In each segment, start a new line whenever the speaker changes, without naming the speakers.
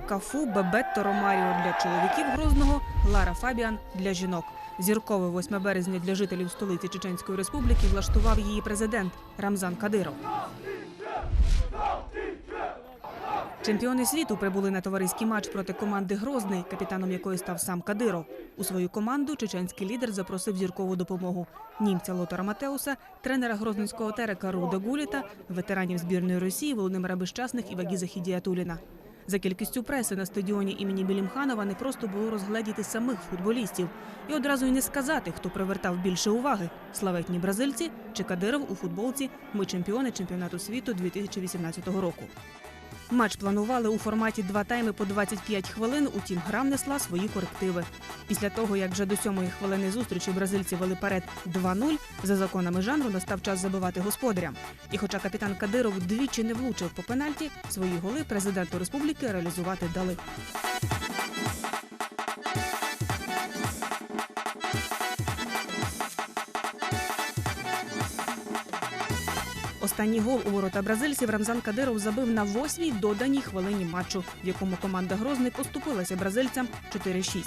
Кафу, Бебетто Ромаріо для чоловіків Грозного, Лара Фабіан для жінок. Зіркове 8 березня для жителів столиці Чеченської Республіки влаштував її президент Рамзан Кадиров. Чемпіони світу прибули на товариський матч проти команди Грозний, капітаном якої став сам Кадиров. У свою команду чеченський лідер запросив зіркову допомогу німця Лотара Матеуса, тренера грозненського терека Руда Гуліта, ветеранів збірної Росії Володимира Безчасних і Вагіза Хідіатуліна. За кількістю преси на стадіоні імені Білімханова не просто було розгледіти самих футболістів і одразу й не сказати, хто привертав більше уваги славетні бразильці чи Кадиров у футболці. Ми чемпіони чемпіонату світу 2018 року. Матч планували у форматі два тайми по 25 хвилин. Утім, гра внесла свої корективи. Після того, як вже до сьомої хвилини зустрічі бразильці вели перед 2-0, за законами жанру настав час забивати господарям. І хоча капітан Кадиров двічі не влучив по пенальті, свої голи президенту республіки реалізувати дали. Останній гол у ворота бразильців Рамзан Кадиров забив на восьмій доданій хвилині матчу, в якому команда Грозний поступилася бразильцям 4-6.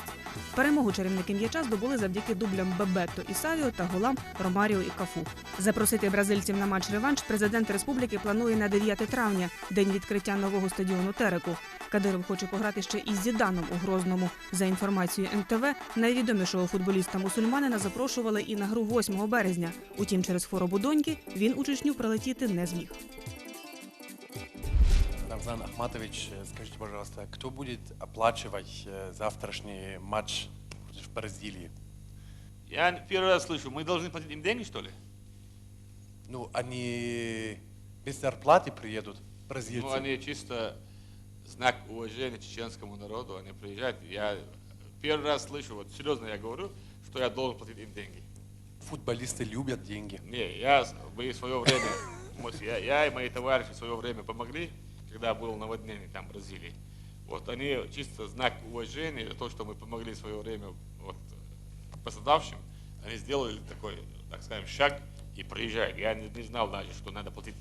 Перемогу чарівники м'яча здобули завдяки дублям Бебетто і Савіо та голам Ромаріо і Кафу. Запросити бразильців на матч реванш президент республіки планує на 9 травня, день відкриття нового стадіону Тереку. Кадиров хоче пограти ще із Зіданом у Грозному. За інформацією НТВ, найвідомішого футболіста мусульманина запрошували і на гру 8 березня. Утім, через хворобу доньки він у Чечню прилетіти не зміг.
Рамзан Ахматович, э, скажите, пожалуйста, кто будет оплачивать э, завтрашний матч против Бразилии?
Я первый раз слышу, мы должны платить им деньги, что ли?
Ну, они без зарплаты приедут, бразильцы.
Ну, они чисто знак уважения чеченскому народу, они приезжают. Я первый раз слышу, вот серьезно я говорю, что я должен платить им деньги.
Футболисты любят деньги.
Не, я, мы в свое время, я, я и мои товарищи в свое время помогли, когда было наводнение там в Бразилии. Вот они чисто знак уважения за то, что мы помогли в свое время вот, пострадавшим, они сделали такой, так скажем, шаг и приезжают. Я не, не знал даже, что надо платить